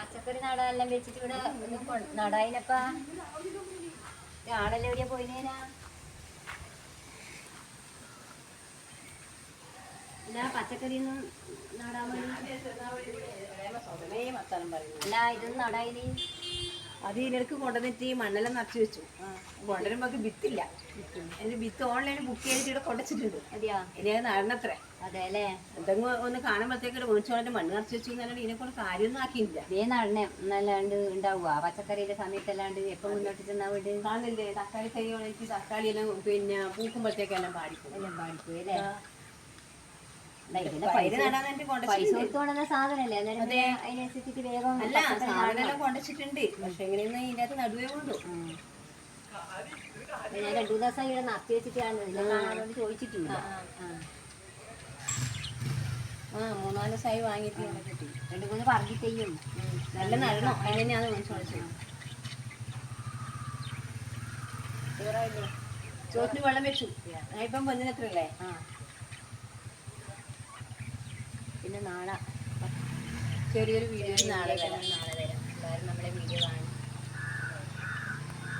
പച്ചക്കറി നടാനെല്ലാം വെച്ചിട്ട് ഇവിടെ നടായിനപ്പാ. ആളെല്ലാം എവിടെയാ പോയിനേനാ? എല്ലാ പച്ചക്കറി ഒന്നും നടാൻ വേണ്ടി അല്ല ഇതൊന്നും നടായിന്. അത് ഇതിലേക്ക് കൊണ്ടുവന്നിട്ട് ഈ മണ്ണെല്ലാം നിറച്ച് വെച്ചു. കൊണ്ടുവരുമ്പോ വിത്തില്ല. എന്റെ വിത്ത് ഓൺലൈനിൽ ബുക്ക് ചെയ്തിട്ട് ഇവിടെ കൊണ്ടുവച്ചിട്ടുണ്ട്. ഇനി അത് നടണത്രേ അതെ അല്ലേ എന്തെങ്കിലും ഒന്ന് കാണുമ്പോഴത്തേക്ക് മേടിച്ചോണ്ട് മണ്ണ് നിറച്ച് വെച്ചു എന്നല്ലാണ്ട് ഇതിനെ കൊണ്ട് കാര്യമൊന്നും ആക്കിയില്ല ഇതേ നടണേ നല്ലാണ്ട് ഉണ്ടാവുക. പച്ചക്കറിയുടെ സമയത്തല്ലാണ്ട് എപ്പം മുന്നോട്ട് ചെന്നാ വീട്? കാണുന്നില്ലേ? തക്കാളി തൈ ഉണക്കി തക്കാളി എല്ലാം പിന്നെ പൂക്കുമ്പോഴത്തേക്കെല്ലാം പാടിക്കും എല്ലാം പാടിക്കും അല്ലേ? പൈസ സാധനല്ലേ? അന്നേരം പിന്നെ അതിനനുസരിച്ചിട്ട് വേഗം അല്ല സാധനം കൊണ്ടുവച്ചിട്ടുണ്ട്. പക്ഷെ എങ്ങനെയൊന്നും ഇതിന്റെ അകത്ത് നടുവേ കൊണ്ടു ഉം. ഞാൻ രണ്ടു ദിവസം ഇവിടെ നടത്തി വെച്ചിട്ടാണ്. ഇതിനെ കാണാൻ ചോദിച്ചിട്ടില്ല. ആ. മൂന്നാൽ ദിവസമായി വാങ്ങിയിട്ട് കിട്ടി രണ്ട് മൂന്ന് പറഞ്ഞു ചെയ്യും നല്ല നടണം അതിനെയാണ് മേടിച്ചോളച്ചു ചോറ്റിന് വെള്ളം വെച്ചു. ഇപ്പം വന്നിനത്രല്ലേ ആ പിന്നെ നാളെ. ചെറിയൊരു വീഡിയോ നാളെ വരാം. നാളെ വരാം. എല്ലാവരും നമ്മുടെ വീഡിയോ കാണും